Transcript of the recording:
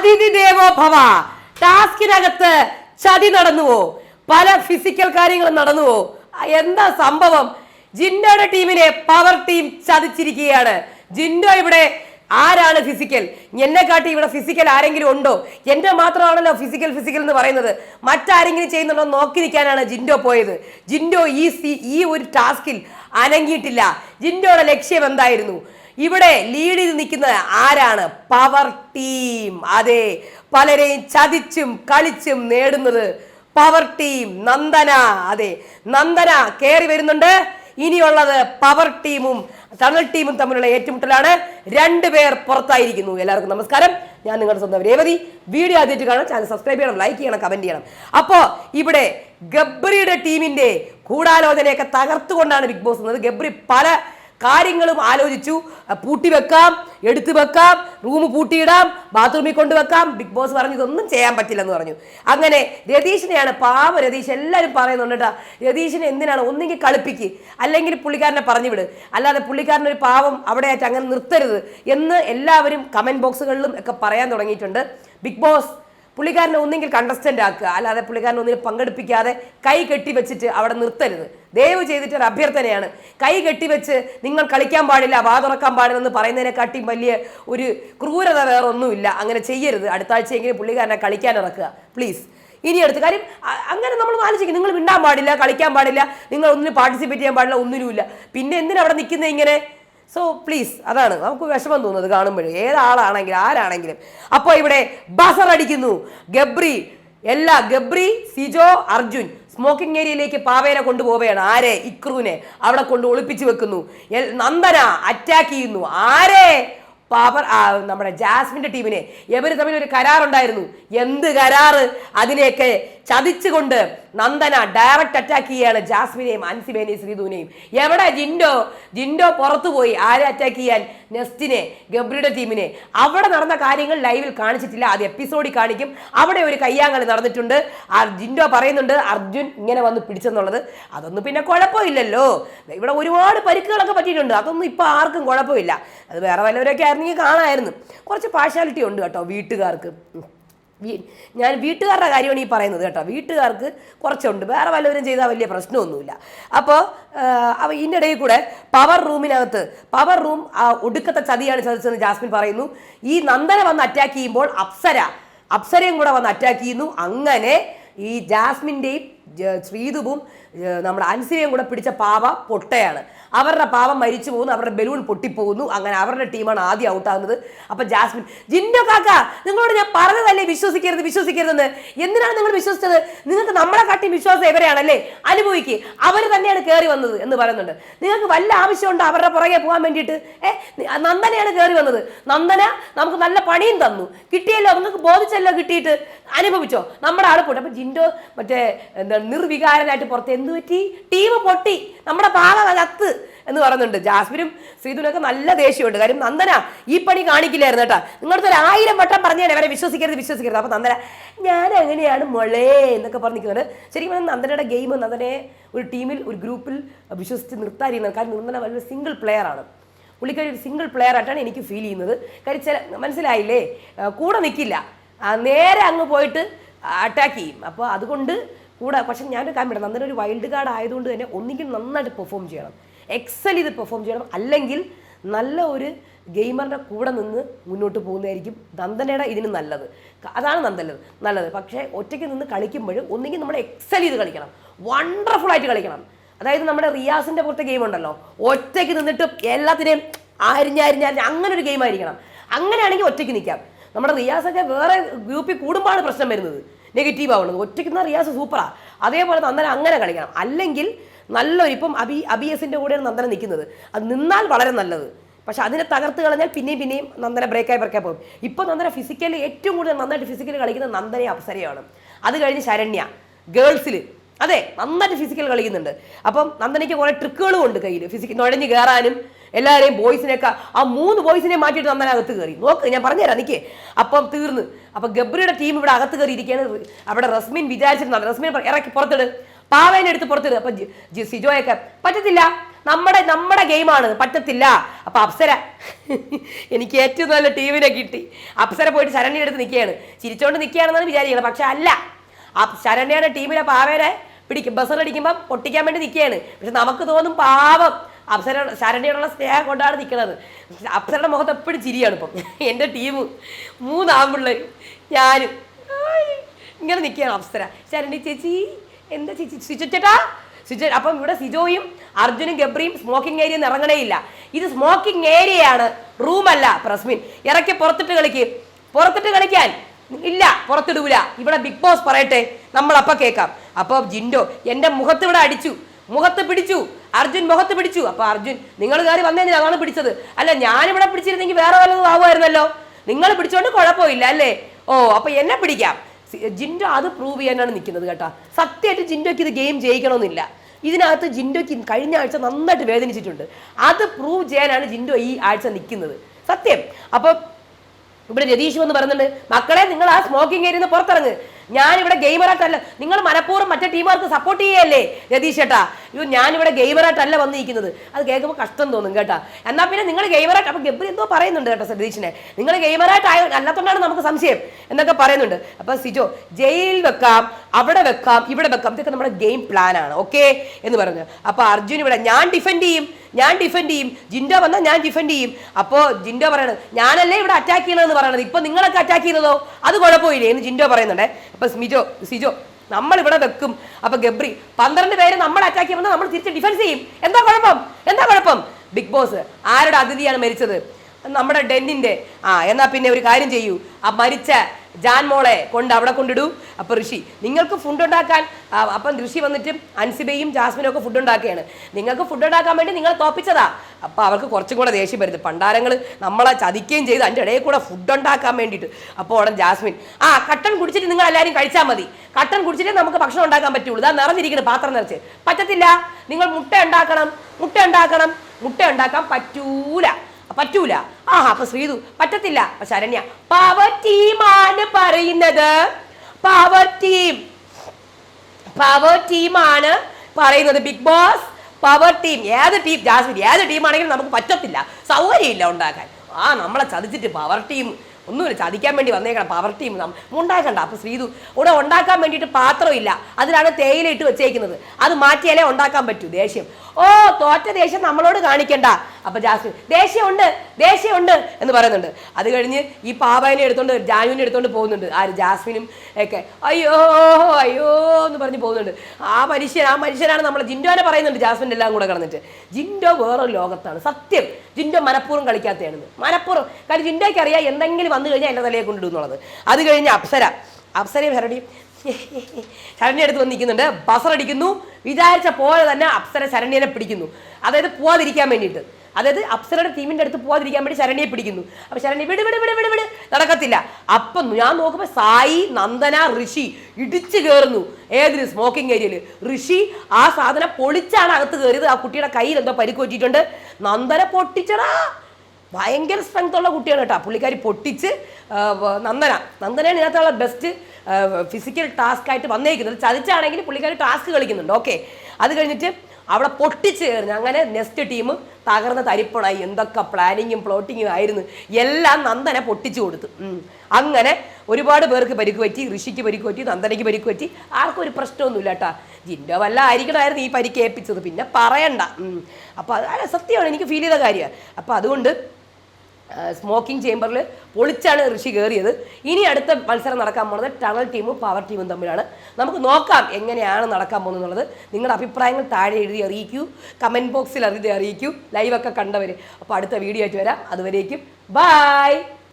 അതിഥി ദേവോ ഭവ ടാസ്കിനകത്ത് ചതി നടന്നുവോ? പല ഫിസിക്കൽ കാര്യങ്ങളും നടന്നുവോ? എന്താ സംഭവം? ജിൻഡോയുടെ ടീമിനെ പവർ ടീം ചതിച്ചിരിക്കുകയാണ്. ജിൻഡോ ഇവിടെ ആരാണ് ഫിസിക്കൽ? എന്നെ കാട്ടി ഇവിടെ ഫിസിക്കൽ ആരെങ്കിലും ഉണ്ടോ? എന്റെ മാത്രമാണല്ലോ ഫിസിക്കൽ ഫിസിക്കൽ എന്ന് പറയുന്നത്. മറ്റാരെങ്കിലും ചെയ്യുന്നുണ്ടോ നോക്കിയിരിക്കാനാണ് നോക്കി ജിൻഡോ പോയത്. ജിൻഡോ ഈ സി ഈ ഒരു ടാസ്കിൽ അനങ്ങിയിട്ടില്ല. ജിൻഡോയുടെ ലക്ഷ്യം എന്തായിരുന്നു? ഇവിടെ ലീഡ് ചെയ്ത് നിൽക്കുന്നത് ആരാണ്? പവർ ടീം അതെ പലരെയും ചതിച്ചും കളിച്ചും നേടുന്നത് പവർ ടീം നന്ദന. അതെ നന്ദന കയറി വരുന്നുണ്ട്. ഇനിയുള്ളത് പവർ ടീമും തണൽ ടീമും തമ്മിലുള്ള ഏറ്റുമുട്ടലാണ്. രണ്ടുപേർ പുറത്തായിരിക്കുന്നു. എല്ലാവർക്കും നമസ്കാരം. ഞാൻ നിങ്ങളുടെ സ്വന്തം രേവതി. വീഡിയോ ആദ്യമായിട്ട് കാണാൻ ചാനൽ സബ്സ്ക്രൈബ് ചെയ്യണം ലൈക്ക് ചെയ്യണം കമന്റ് ചെയ്യണം. അപ്പോൾ ഇവിടെ ഗബ്രിയുടെ ടീമിന്റെ ഗൂഢാലോചനയൊക്കെ തകർത്തുകൊണ്ടാണ് ബിഗ് ബോസ് എന്നത് ഗബ്രി പല കാര്യങ്ങളും ആലോചിച്ചു. പൂട്ടി വെക്കാം എടുത്തു വെക്കാം റൂം പൂട്ടിയിടാം ബാത്റൂമിൽ കൊണ്ടുവെക്കാം ബിഗ് ബോസ് പറഞ്ഞു ഇതൊന്നും ചെയ്യാൻ പറ്റില്ലെന്ന് പറഞ്ഞു. അങ്ങനെ രതീഷിനെയാണ് പാവ രതീഷ് എല്ലാവരും പറയുന്നുണ്ട് കേട്ടോ രതീഷിനെ എന്തിനാണ് ഒന്നെങ്കിൽ കളിപ്പിക്ക്? അല്ലെങ്കിൽ പുള്ളിക്കാരനെ പറഞ്ഞു വിട്. അല്ലാതെ പുള്ളിക്കാരനൊരു പാവം അവിടെ ആയിട്ട് അങ്ങനെ നിർത്തരുത് എന്ന് എല്ലാവരും കമന്റ് ബോക്സുകളിലും ഒക്കെ പറയാൻ തുടങ്ങിയിട്ടുണ്ട്. ബിഗ് ബോസ് പുള്ളിക്കാരനെ ഒന്നെങ്കിൽ കണ്ടസ്റ്റന്റ് ആക്കുക അല്ലാതെ പുള്ളിക്കാരനെ ഒന്നിനും പങ്കെടുപ്പിക്കാതെ കൈ കെട്ടി വെച്ചിട്ട് അവിടെ നിർത്തരുത്. ദയവ് ചെയ്തിട്ട് ഒരു അഭ്യർത്ഥനയാണ്. കൈ കെട്ടിവെച്ച് നിങ്ങൾ കളിക്കാൻ പാടില്ല വാ തുറക്കാൻ പാടില്ലെന്ന് പറയുന്നതിനെക്കാട്ടിയും വലിയ ഒരു ക്രൂരത വേറെ ഒന്നുമില്ല അങ്ങനെ ചെയ്യരുത്. അടുത്ത ആഴ്ചയെങ്കിലും പുള്ളിക്കാരനെ കളിക്കാൻ ഇറക്കുക. പ്ലീസ് ഇനി അടുത്ത് കാര്യം അങ്ങനെ നമ്മൾ ആലോചിക്കും. നിങ്ങൾ മിണ്ടാൻ പാടില്ല കളിക്കാൻ പാടില്ല നിങ്ങൾ ഒന്നിനും പാർട്ടിസിപ്പേറ്റ് ചെയ്യാൻ പാടില്ല ഒന്നിനുമില്ല പിന്നെ എന്തിനാണ് അവിടെ നിൽക്കുന്നത് ഇങ്ങനെ? സോ പ്ലീസ് അതാണ് നമുക്ക് വിഷമം തോന്നുന്നത് കാണുമ്പോഴേ. ഏതാളാണെങ്കിലും ആരാണെങ്കിലും. അപ്പോൾ ഇവിടെ ബസർ അടിക്കുന്നു. ഗബ്രി എല്ലാ ഗബ്രി സിജോ അർജുൻ സ്മോക്കിംഗ് ഏരിയയിലേക്ക് പാവേനെ കൊണ്ടുപോവുകയാണ്. ആരെ? ഇക്രുവിനെ. അവിടെ കൊണ്ട് ഒളിപ്പിച്ച് വെക്കുന്നു. നന്ദന അറ്റാക്ക് ചെയ്യുന്നു. ആരെ? പാവർ നമ്മുടെ ജാസ്മിന്റെ ടീമിനെ. ഇവർ തമ്മിൽ ഒരു കരാറുണ്ടായിരുന്നു. എന്ത് കരാറ്? അതിനെയൊക്കെ ചതിച്ചുകൊണ്ട് നന്ദന ഡയറക്റ്റ് അറ്റാക്ക് ചെയ്യാണ് ജാസ്മിനെയും അൻസിബേനെയും ശ്രീധുവിനെയും. എവിടെ ജിൻഡോ? ജിൻഡോ പുറത്തുപോയി. ആരെ അറ്റാക്ക് ചെയ്യാൻ? നെസ്റ്റിനെ ഗബ്രിയുടെ ടീമിനെ അവിടെ നടന്ന കാര്യങ്ങൾ ലൈവിൽ കാണിച്ചിട്ടില്ല. അത് എപ്പിസോഡിൽ കാണിക്കും. അവിടെ ഒരു കയ്യാങ്കളി നടന്നിട്ടുണ്ട്. ജിൻഡോ പറയുന്നുണ്ട് അർജുൻ ഇങ്ങനെ വന്ന് പിടിച്ചെന്നുള്ളത്. അതൊന്നും പിന്നെ കുഴപ്പമില്ലല്ലോ. ഇവിടെ ഒരുപാട് പരിക്കുകളൊക്കെ പറ്റിയിട്ടുണ്ട്. അതൊന്നും ഇപ്പോൾ ആർക്കും കുഴപ്പമില്ല. അത് വേറെ വല്ലവരൊക്കെ ആയിരുന്നെങ്കിൽ കാണാമായിരുന്നു. കുറച്ച് പാർഷ്യാലിറ്റി ഉണ്ട് കേട്ടോ വീട്ടുകാർക്ക്. ഞാൻ വീട്ടുകാരുടെ കാര്യമാണ് ഈ പറയുന്നത് കേട്ടോ. വീട്ടുകാർക്ക് കുറച്ചുണ്ട്. വേറെ വല്ലവരും ചെയ്താൽ വലിയ പ്രശ്നമൊന്നുമില്ല. അപ്പോൾ ഇടയിൽ കൂടെ പവർ റൂമിനകത്ത് പവർ റൂം ഒടുക്കത്തെ ചതിയാണ് ചതിച്ചതെന്ന് ജാസ്മിൻ പറയുന്നു. ഈ നന്ദന വന്ന് അറ്റാക്ക് ചെയ്യുമ്പോൾ അപ്സര അപ്സരയും കൂടെ വന്ന് അറ്റാക്ക് ചെയ്യുന്നു. അങ്ങനെ ഈ ജാസ്മിന്റെയും ശ്രീതുവും നമ്മുടെ അൻസിനെയും കൂടെ പിടിച്ച പാവ പൊട്ടയാണ്. അവരുടെ പാവം മരിച്ചു പോകുന്നു അവരുടെ ബലൂൺ പൊട്ടിപ്പോകുന്നു. അങ്ങനെ അവരുടെ ടീമാണ് ആദ്യം ഔട്ടാകുന്നത്. അപ്പൊ ജാസ്മിൻ ജിൻഡോ കാക്ക നിങ്ങളോട് ഞാൻ പറഞ്ഞതല്ലേ വിശ്വസിക്കരുത് വിശ്വസിക്കരുതെന്ന്? എന്തിനാണ് നിങ്ങൾ വിശ്വസിച്ചത്? നിങ്ങൾക്ക് നമ്മളെ കാട്ടി വിശ്വാസം ഇവരെയാണല്ലേ? അനുഭവിക്ക്. അവർ തന്നെയാണ് കയറി വന്നത് എന്ന് പറയുന്നുണ്ട്. നിങ്ങൾക്ക് വല്ല ആവശ്യമുണ്ടോ അവരുടെ പുറകെ പോകാൻ വേണ്ടിയിട്ട്? ഏ നന്ദനയാണ് കയറി വന്നത്. നന്ദന നമുക്ക് നല്ല പണിയും തന്നു. കിട്ടിയല്ലോ നിങ്ങൾക്ക് ബോധിച്ചല്ലോ കിട്ടിയിട്ട്. അനുഭവിച്ചോ? നമ്മുടെ ആൾ പോട്ടെ അപ്പൊ ജിൻഡോ മറ്റേ എന്താ നിർവികാരനായിട്ട് പുറത്ത് എന്ത് പറ്റി? ടീം പൊട്ടി. നമ്മുടെ പാവ കത്ത് എന്ന് പറയുന്നുണ്ട്. ജാസ്മിനും ശ്രീധുനൊക്കെ നല്ല ദേഷ്യമുണ്ട്. കാര്യം നന്ദന ഈ പണി കാണിക്കില്ലായിരുന്നു കേട്ടാ. നിങ്ങളുടെ ഒരു ആയിരം വട്ടം പറഞ്ഞാണ് അവരെ വിശ്വസിക്കരുത് വിശ്വസിക്കരുത്. അപ്പൊ നന്ദന ഞാൻ അങ്ങനെയാണ് മൊളേ? എന്നൊക്കെ പറഞ്ഞിരിക്കുന്നത് ശരിക്കും നന്ദനയുടെ ഗെയിം നന്ദനെ ഒരു ടീമിൽ ഒരു ഗ്രൂപ്പിൽ വിശ്വസിച്ച് നിർത്താതിരുന്നത് കാര്യം നന്ദന വലിയ സിംഗിൾ പ്ലെയർ ആണ്. പുള്ളിക്കാരി ഒരു സിംഗിൾ പ്ലെയർ ആയിട്ടാണ് എനിക്ക് ഫീൽ ചെയ്യുന്നത്. കാര്യം ചില മനസ്സിലായില്ലേ? കൂടെ നിൽക്കില്ല നേരെ അങ്ങ് പോയിട്ട് അറ്റാക്ക് ചെയ്യും. അപ്പോൾ അതുകൊണ്ട് കൂടെ പക്ഷെ ഞാനൊരു കാര്യം പറയാം നന്നൊരു വൈൽഡ് കാർഡ് ആയതുകൊണ്ട് തന്നെ ഒന്നുകിൽ നന്നായിട്ട് പെർഫോം ചെയ്യണം. എക്സൽ ഇത് പെർഫോം ചെയ്യണം. അല്ലെങ്കിൽ നല്ല ഒരു ഗെയിമറിന്റെ കൂടെ നിന്ന് മുന്നോട്ട് പോകുന്നതായിരിക്കും നന്ദനയുടെ ഇതിന് നല്ലത്. അതാണ് നന്ദനത് നല്ലത്. പക്ഷേ ഒറ്റയ്ക്ക് നിന്ന് കളിക്കുമ്പോഴും ഒന്നുകിൽ നമ്മൾ എക്സൽ ചെയ്ത് കളിക്കണം. വണ്ടർഫുൾ ആയിട്ട് കളിക്കണം. അതായത് നമ്മുടെ റിയാസിന്റെ പുറത്തെ ഗെയിം ഉണ്ടല്ലോ. ഒറ്റയ്ക്ക് നിന്നിട്ട് എല്ലാത്തിനെയും അരിഞ്ഞരിഞ്ഞരിഞ്ഞ് അങ്ങനെ ഒരു ഗെയിം ആയിരിക്കണം. അങ്ങനെയാണെങ്കിൽ ഒറ്റയ്ക്ക് നിൽക്കാം. നമ്മുടെ റിയാസൊക്കെ വേറെ ഗ്രൂപ്പിൽ കൂടുമ്പോഴാണ് പ്രശ്നം വരുന്നത്. നെഗറ്റീവ് ആവുന്നത് നിന്ന് റിയാസ് സൂപ്പറാണ് അതേപോലെ നന്ദന അങ്ങനെ കളിക്കണം. അല്ലെങ്കിൽ നല്ലൊരു ഇപ്പം അബി അബിയസിന്റെ കൂടെയാണ് നന്ദന നിൽക്കുന്നത്. അത് നിന്നാൽ വളരെ നല്ലത്. പക്ഷെ അതിനെ തകർത്ത് കളഞ്ഞാൽ പിന്നെയും പിന്നെയും നന്ദന ബ്രേക്കായി ബ്രേക്കായി പോകും. ഇപ്പോൾ നന്ദന ഫിസിക്കലി ഏറ്റവും കൂടുതൽ നന്നായിട്ട് ഫിസിക്കലി കളിക്കുന്ന നന്ദന അപ്സരയാണ്. അത് കഴിഞ്ഞ് ശരണ്യ ഗേൾസിൽ അതെ നന്നായിട്ട് ഫിസിക്കൽ കളിക്കുന്നുണ്ട്. അപ്പം നന്ദനയ്ക്ക് കുറേ ട്രിക്കുകളും ഉണ്ട് കയ്യിൽ ഫിസിക്കൽ നുഴഞ്ഞ് കയറാനും എല്ലാവരെയും ബോയ്സിനെയൊക്കെ ആ മൂന്ന് ബോയ്സിനെ മാറ്റിയിട്ട് നന്നായി അകത്ത് കയറി. നോക്ക് ഞാൻ പറഞ്ഞുതരാം നിൽക്കേ അപ്പം തീർന്ന്. അപ്പം ഗബ്രിയുടെ ടീം ഇവിടെ അകത്ത് കയറി ഇരിക്കുകയാണ് അവിടെ റസ്മിൻ വിചാരിച്ചിരുന്നത് റസ്മിൻ ഇറക്കി പുറത്തിട്. പാവേനെ എടുത്ത് പുറത്തിട്. അപ്പം സിജോയൊക്കെ പറ്റത്തില്ല. നമ്മുടെ നമ്മുടെ ഗെയിമാണ് പറ്റത്തില്ല. അപ്പൊ അപ്സര എനിക്ക് ഏറ്റവും നല്ല ടീമിനെ കിട്ടി. അപ്സര പോയിട്ട് ശരണ്യ എടുത്ത് നിൽക്കുകയാണ്. ചിരിച്ചോണ്ട് നിൽക്കുകയാണെന്നാണ് വിചാരിക്കുന്നത്. പക്ഷെ അല്ല. ശരണ്യയുടെ ടീമിലെ പാവേനെ പിടിക്കും ബസ്സറടിക്കുമ്പോൾ പൊട്ടിക്കാൻ വേണ്ടി നിൽക്കുകയാണ്. പക്ഷെ നമുക്ക് തോന്നും പാവം. അപ്സര ശരണിയോടുള്ള സ്നേഹം കൊണ്ടാണ് നിൽക്കുന്നത് അപ്സരയുടെ മുഖത്ത് എപ്പോഴും ചിരിയാണ് ഇപ്പം. എന്റെ ടീം മൂന്ന് ഞാനും. ഇങ്ങനെ നിൽക്കുകയാണ് അപ്സര. ശരണി ചേച്ചി എന്താ ചേച്ചി? സ്വിച്ചിട്ടാ സ്വിച്ച് അപ്പം ഇവിടെ സിജോയും അർജുനും ഗബ്രിയും സ്മോക്കിംഗ് ഏരിയ ഇറങ്ങണേയില്ല. ഇത് സ്മോക്കിംഗ് ഏരിയയാണ് റൂമല്ല പ്രസ്മിൻ. ഇറക്കി പുറത്തിട്ട് കളിക്ക്. പുറത്തിട്ട് കളിക്കാൻ ഇല്ല പുറത്തിടൂല. ഇവിടെ ബിഗ് ബോസ് പറയട്ടെ നമ്മളപ്പം കേൾക്കാം. അപ്പോൾ ജിൻഡോ എന്റെ മുഖത്ത് ഇവിടെ അടിച്ചു. മുഖത്ത് പിടിച്ചു. അർജുൻ മുഖത്ത് പിടിച്ചു. അപ്പൊ അർജുൻ നിങ്ങൾ കയറി വന്നേ അതാണ് പിടിച്ചത്. അല്ല ഞാനിവിടെ പിടിച്ചിരുന്നെങ്കിൽ വേറെ വല്ലതും ആവുമായിരുന്നല്ലോ. നിങ്ങൾ പിടിച്ചോണ്ട് കുഴപ്പമില്ല അല്ലേ? ഓ അപ്പൊ എന്നെ പിടിക്കാം. ജിൻഡോ അത് പ്രൂവ് ചെയ്യാനാണ് നിൽക്കുന്നത് കേട്ടോ. സത്യമായിട്ട് ജിൻഡോയ്ക്ക് ഇത് ഗെയിം ജയിക്കണമെന്നില്ല. ഇതിനകത്ത് ജിൻഡോയ്ക്ക് കഴിഞ്ഞ ആഴ്ച നന്നായിട്ട് വേദനിച്ചിട്ടുണ്ട്. അത് പ്രൂവ് ചെയ്യാനാണ് ജിൻഡോ ഈ ആഴ്ച നിൽക്കുന്നത്. സത്യം. അപ്പം ഇവിടെ രതീഷ് വന്ന് പറയുന്നുണ്ട് മക്കളെ നിങ്ങൾ ആ സ്മോക്കിംഗ് ഏരിയ പുറത്തിറങ്ങ്. ഞാനിവിടെ ഗെയിമറായിട്ടല്ല നിങ്ങൾ മനഃപൂർവം മറ്റേ ടീമുകാർക്ക് സപ്പോർട്ട് ചെയ്യല്ലേ? രതീഷ് ചേട്ടാ അയ്യോ ഞാനിവിടെ ഗെയിമറായിട്ടല്ല വന്നിരിക്കുന്നത്. അത് കേൾക്കുമ്പോൾ കഷ്ടം തോന്നും കേട്ടാ. എന്നാൽ പിന്നെ നിങ്ങൾ ഗെയിമറായിട്ട് അപ്പം ഗബ്രി എന്തോ പറയുന്നുണ്ട് കേട്ടോ രതീഷിനെ നിങ്ങൾ ഗെയിമറായിട്ട് ആയ അല്ലാത്തതുകൊണ്ടാണ് നമുക്ക് സംശയം എന്നൊക്കെ പറയുന്നുണ്ട്. അപ്പം സിജോ ജയിലിൽ വെക്കാം അവിടെ വെക്കാം ഇവിടെ വെക്കാം. ഇതൊക്കെ നമ്മുടെ ഗെയിം പ്ലാൻ ആണ് ഓക്കെ എന്ന് പറഞ്ഞു. അപ്പോൾ അർജുൻ ഇവിടെ ഞാൻ ഡിഫെൻഡ് ചെയ്യും ഞാൻ ഡിഫെൻഡ് ചെയ്യും. ജിൻഡോ വന്നാൽ ഞാൻ ഡിഫെൻഡ് ചെയ്യും. അപ്പോൾ ജിൻഡോ പറയണത് ഞാനല്ലേ ഇവിടെ അറ്റാക്ക് ചെയ്യണമെന്ന് പറയണത്? ഇപ്പൊ നിങ്ങളൊക്കെ അറ്റാക്ക് ചെയ്യുന്നതോ? അത് കുഴപ്പമില്ലേ എന്ന് ജിൻഡോ പറയുന്നുണ്ട്. അപ്പൊ സ്മിജോ സിജോ നമ്മൾ ഇവിടെ വെക്കും. അപ്പൊ ഗബ്രി പന്ത്രണ്ട് പേര് നമ്മൾ അറ്റാക്ക് ചെയ്യുമ്പോൾ നമ്മൾ തിരിച്ച് ഡിഫൻസ് ചെയ്യും. എന്താ കുഴപ്പം? എന്താ കുഴപ്പം? ബിഗ് ബോസ് ആരുടെ അതിഥിയാണ് മരിച്ചത്? നമ്മുടെ ഡെന്നിന്റെ. ആ എന്നാ പിന്നെ ഒരു കാര്യം ചെയ്യൂ. ആ മരിച്ച ജാൻ മോളെ കൊണ്ട് അവിടെ കൊണ്ടിടൂ. അപ്പൊ ഋഷി നിങ്ങൾക്ക് ഫുഡ് ഉണ്ടാക്കാൻ അപ്പം ഋഷി വന്നിട്ട് അൻസിബയും ജാസ്മിനും ഒക്കെ ഫുഡ് ഉണ്ടാക്കുകയാണ്. നിങ്ങൾക്ക് ഫുഡ് ഉണ്ടാക്കാൻ വേണ്ടി നിങ്ങൾ തോപ്പിച്ചതാ. അപ്പൊ അവർക്ക് കുറച്ചും കൂടെ ദേഷ്യം വരുന്നത് പണ്ടാരങ്ങൾ നമ്മളെ ചതിക്കുകയും ചെയ്ത്. അതിന്റെ ഇടയിൽ കൂടെ ഫുഡ് ഉണ്ടാക്കാൻ വേണ്ടിയിട്ട്. അപ്പോൾ ഉടൻ ജാസ്മിൻ ആ കട്ടൻ കുടിച്ചിട്ട് നിങ്ങൾ എല്ലാവരും കഴിച്ചാൽ മതി. കട്ടൻ കുടിച്ചിട്ട് നമുക്ക് ഭക്ഷണം ഉണ്ടാക്കാൻ പറ്റുള്ളൂ. ഇതാ നിറഞ്ഞിരിക്കുന്നത് പാത്രം നിറച്ച്. പറ്റത്തില്ല. നിങ്ങൾ മുട്ട ഉണ്ടാക്കണം. മുട്ട ഉണ്ടാക്കണം. മുട്ട ഉണ്ടാക്കാൻ പറ്റൂല. പറ്റൂല. ആഹാ അപ്പൊ ശ്രീതു പറ്റത്തില്ല. അപ്പൊ ശരണ്യ പവർ ടീമാണ് പറയുന്നത്. പവർ ടീം പവർ ടീമാണ് പറയുന്നത്. ബിഗ് ബോസ് പവർ ടീം ഏത് ടീം ജാസ്മിൻ ഏത് ടീമാണെങ്കിലും നമുക്ക് പറ്റത്തില്ല. സൗകര്യമില്ല ഉണ്ടാക്കാൻ. ആ നമ്മളെ ചതിച്ചിട്ട് പവർ ടീം ഒന്നുമില്ല ചതിക്കാൻ വേണ്ടി വന്നേക്കണം പവർ ടീം ഉണ്ടാക്കണ്ട. അപ്പൊ ശ്രീതു ഇവിടെ ഉണ്ടാക്കാൻ വേണ്ടിയിട്ട് പാത്രമില്ല. അതിലാണ് തേയില ഇട്ട് വെച്ചേക്കുന്നത്. അത് മാറ്റിയാലേ ഉണ്ടാക്കാൻ പറ്റൂ. ദേഷ്യം. ഓ തോറ്റ ദേഷ്യം നമ്മളോട് കാണിക്കണ്ട. അപ്പൊ ജാസ്മിൻ ദേഷ്യമുണ്ട് ദേഷ്യമുണ്ട് എന്ന് പറയുന്നുണ്ട്. അത് കഴിഞ്ഞ് ഈ പാവാനെ എടുത്തോണ്ട് ജാനുവിനെ എടുത്തോണ്ട് പോകുന്നുണ്ട്. ആര്? ജാസ്മിനും ഒക്കെ. അയ്യോ അയ്യോ എന്ന് പറഞ്ഞ് പോകുന്നുണ്ട്. ആ മനുഷ്യൻ ആ മനുഷ്യനാണ് നമ്മൾ ജിൻഡോനെ പറയുന്നുണ്ട് ജാസ്മിൻ എല്ലാം കൂടെ കടന്നിട്ട്. ജിൻഡോ വേറൊരു ലോകത്താണ്. സത്യം. ജിൻഡോ മനഃപൂർവം കളിക്കാത്തതാണ് മനഃപൂർവം. കാരണം ജിൻഡോയ്ക്ക് അറിയാം എന്തെങ്കിലും വന്നു കഴിഞ്ഞാൽ എന്റെ തലയെ കൊണ്ടിടും എന്നുള്ളത്. അത് കഴിഞ്ഞ് അപ്സര. അപ്സരയും ശരണിയും ശരണ്യ അടുത്ത് വന്ന് നിൽക്കുന്നുണ്ട് ബസറടിക്കുന്നു വിചാരിച്ച പോലെ തന്നെ അപ്സര ശരണ്യനെ പിടിക്കുന്നു. അതായത് പോവാതിരിക്കാൻ വേണ്ടിയിട്ട്. അതായത് അപ്സരയുടെ ടീമിന്റെ അടുത്ത് പോവാതിരിക്കാൻ വേണ്ടി ശരണ്യെ പിടിക്കുന്നു. അപ്പൊ ശരണ്യ വിട് വിട് വിട് വിട് വിട്. നടക്കത്തില്ല. അപ്പം ഞാൻ നോക്കുമ്പോൾ സായി നന്ദന ഋഷി ഇടിച്ചു കയറുന്നു ഏതിന് സ്മോക്കിംഗ് ഏരിയയിൽ ഋഷി ആ സാധനം പൊളിച്ചാണ് അകത്ത് കയറിയത് ആ കുട്ടിയുടെ കയ്യിൽ എന്തോ പരിക്ക് പറ്റിയിട്ടുണ്ട് നന്ദന പൊട്ടിച്ചടാ. ഭയങ്കര സ്ട്രെങ്ത് ഉള്ള കുട്ടിയാണ് കേട്ടോ. പുള്ളിക്കാരി പൊട്ടിച്ച് നന്ദന. നന്ദനയാണ് ഇതിനകത്തുള്ള ബെസ്റ്റ് ഫിസിക്കൽ ടാസ്ക് ആയിട്ട് വന്നേക്കുന്നത്. ചതിച്ചാണെങ്കിൽ പുള്ളിക്കാർ ടാസ്ക് കളിക്കുന്നുണ്ട്. ഓക്കെ അത് കഴിഞ്ഞിട്ട് അവിടെ പൊട്ടിച്ച് കയറുന്നു അങ്ങനെ നെക്സ്റ്റ് ടീം തകർന്ന തരിപ്പണായി. എന്തൊക്കെ പ്ലാനിങ്ങും പ്ലോട്ടിങ്ങും ആയിരുന്നു. എല്ലാം നന്ദനെ പൊട്ടിച്ചു കൊടുത്തു. അങ്ങനെ ഒരുപാട് പേർക്ക് പരിക്ക് പറ്റി ഋഷിക്ക് പരിക്ക് പറ്റി നന്ദനയ്ക്ക് പരിക്ക് പറ്റി ആർക്കും ഒരു പ്രശ്നമൊന്നുമില്ല കേട്ടാ ജിന്റെ വല്ല ആയിരിക്കണമായിരുന്നു ഈ പരിക്ക് ഏൽപ്പിച്ചത്. പിന്നെ പറയണ്ട. അപ്പോൾ അത് സത്യമാണ്. എനിക്ക് ഫീൽ ചെയ്ത കാര്യമാണ്. അപ്പോൾ അതുകൊണ്ട് സ്മോക്കിംഗ് ചേമ്പറിൽ പൊളിച്ചാണ് ഋഷി കയറിയത് ഇനി അടുത്ത മത്സരം നടക്കാൻ പോകുന്നത് ടണൽ ടീമും പവർ ടീമും തമ്മിലാണ്. നമുക്ക് നോക്കാം എങ്ങനെയാണ് നടക്കാൻ പോകുന്നത് എന്നുള്ളത്. നിങ്ങളുടെ അഭിപ്രായങ്ങൾ താഴെ എഴുതി അറിയിക്കൂ. കമന്റ് ബോക്സിൽ എഴുതി അറിയിക്കൂ. ലൈവൊക്കെ കണ്ടവർ അപ്പോൾ അടുത്ത വീഡിയോ ആയിട്ട് വരാം. അതുവരേക്കും ബായ്